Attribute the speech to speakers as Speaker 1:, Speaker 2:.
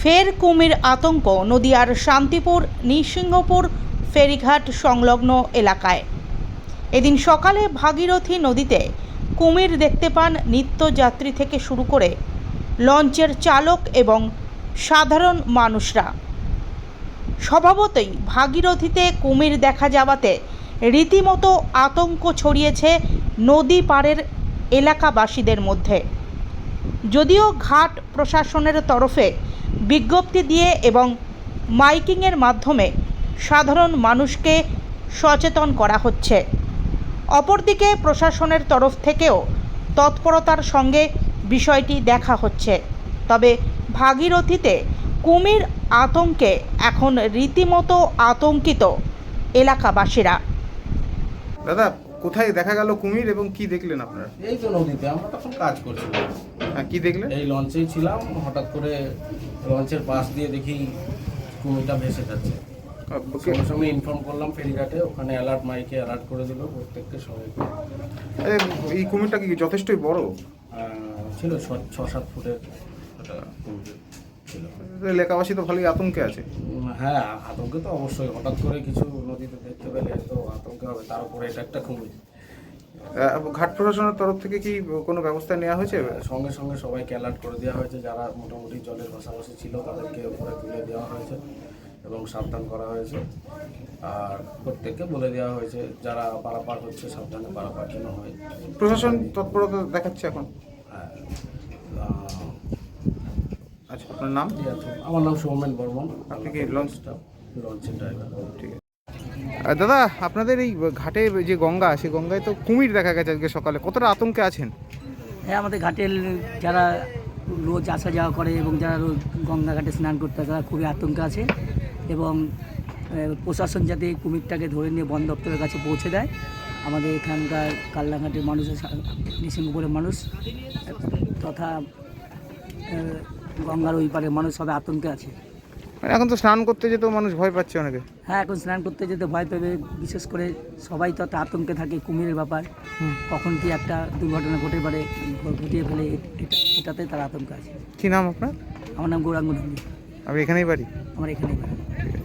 Speaker 1: ফের কুমির আতঙ্ক, নদিয়ার শান্তিপুর, নৃসিংহপুর, ফেরিঘাট সংলগ্ন এলাকায়। এদিন সকালে ভাগীরথী নদীতে কুমির দেখতে পান নিত্যযাত্রী থেকে শুরু করে লঞ্চের চালক এবং সাধারণ মানুষরা। স্বভাবতই ভাগীরথীতে কুমির দেখা যাওয়াতে রীতিমতো আতঙ্ক ছড়িয়েছে নদী পাড়ের এলাকাবাসীদের মধ্যে। যদিও ঘাট প্রশাসনের তরফে বিজ্ঞপ্তি দিয়ে এবং মাইকিংয়ের মাধ্যমে সাধারণ মানুষকে সচেতন করা হচ্ছে। অপরদিকে প্রশাসনের তরফ থেকেও তৎপরতার সঙ্গে বিষয়টি দেখা হচ্ছে। তবে ভাগীরথীতে কুমির আতঙ্কে এখন রীতিমতো আতঙ্কিত এলাকাবাসীরা।
Speaker 2: দাদা কোথায় দেখা গেল কুমির এবং কি দেখলেন আপনারা?
Speaker 3: এই তো নদীতে আমরা তখন কাজ করছিলাম।
Speaker 2: কি দেখলেন
Speaker 3: এই লঞ্চেই ছিলাম হঠাৎ করে লঞ্চের পাশ দিয়ে দেখি কুমিরটা ভেসে যাচ্ছে।
Speaker 2: কে-
Speaker 3: সঙ্গে সঙ্গে ইনফর্ম করলাম ফেরিঘাটে ওখানে অ্যালার্ট মাইকে অ্যালার্ট করে দিল প্রত্যেককে সবাইকে।
Speaker 2: এই কুমিরটা কি যথেষ্টই বড়?
Speaker 3: ছিল ছ- সাত ফুটের ছিল।
Speaker 2: এলাকাবাসী তো ভালোই আতঙ্কে আছে।
Speaker 3: হ্যাঁ আতঙ্কে তো অবশ্যই। হঠাৎ করে কিছু নদীতে দেখতে পেলে তো আতঙ্কে হবে। তার উপরে এটা একটা কুমির।
Speaker 2: ঘাট প্রশাসনের তরফ থেকে কি কোনো ব্যবস্থা নেওয়া হয়েছে?
Speaker 3: সঙ্গে সঙ্গে সবাইকে অ্যালার্ট করে দেওয়া হয়েছে। যারা মোটামুটি জলের পাশাপাশি ছিল তাদেরকে উপরে তুলে দেওয়া হয়েছে এবং সাবধান করা হয়েছে। আর প্রত্যেককে বলে দেওয়া হয়েছে যারা পারাপার হচ্ছে সাবধানে পারাপার যেন হয়।
Speaker 2: প্রশাসন তৎপরতা দেখাচ্ছে এখন?
Speaker 3: হ্যাঁ।
Speaker 2: আচ্ছা আপনার নাম?
Speaker 3: ঠিক আমার নাম সৌমেন বর্মন।
Speaker 2: আপনি কি
Speaker 3: লঞ্চটা লঞ্চের ড্রাইভার
Speaker 2: ঠিক আছে। দাদা, আপনাদের এই ঘাটে যে গঙ্গা, সেই গঙ্গায় তো কুমির দেখা গেছে আজকে সকালে। কতটা আতঙ্কে আছেন?
Speaker 4: হ্যাঁ আমাদের ঘাটের যারা রোজ আসা যাওয়া করে এবং যারা রোজ গঙ্গা ঘাটে স্নান করতে তারা খুবই আতঙ্কে আছে এবং প্রশাসন যাতে কুমিরটাকে ধরে নিয়ে বন দপ্তরের কাছে পৌঁছে দেয়। আমাদের এখানকার কাল্লাঘাটের মানুষের নিসিংহপুরের মানুষ, তথা গঙ্গার ওই পারের মানুষ সবাই আতঙ্কে আছে।
Speaker 2: এখন তো স্নান করতে যেতেও মানুষ ভয় পাচ্ছে অনেকে।
Speaker 4: হ্যাঁ এখন স্নান করতে যেতে ভয় পাবে বিশেষ করে সবাই তো একটা আতঙ্কে থাকে কুমিরের ব্যাপার। কখন কি একটা দুর্ঘটনা ঘটে পারে ঘটিয়ে ফেলে এটা- এটাতে তার আতঙ্ক আছে।
Speaker 2: কী নাম আপনার?
Speaker 4: আমার নাম গৌরাঙ্গ নন্দী।
Speaker 2: আপনি এখানেই বাড়ি।
Speaker 4: আমার এখানেই বাড়ি।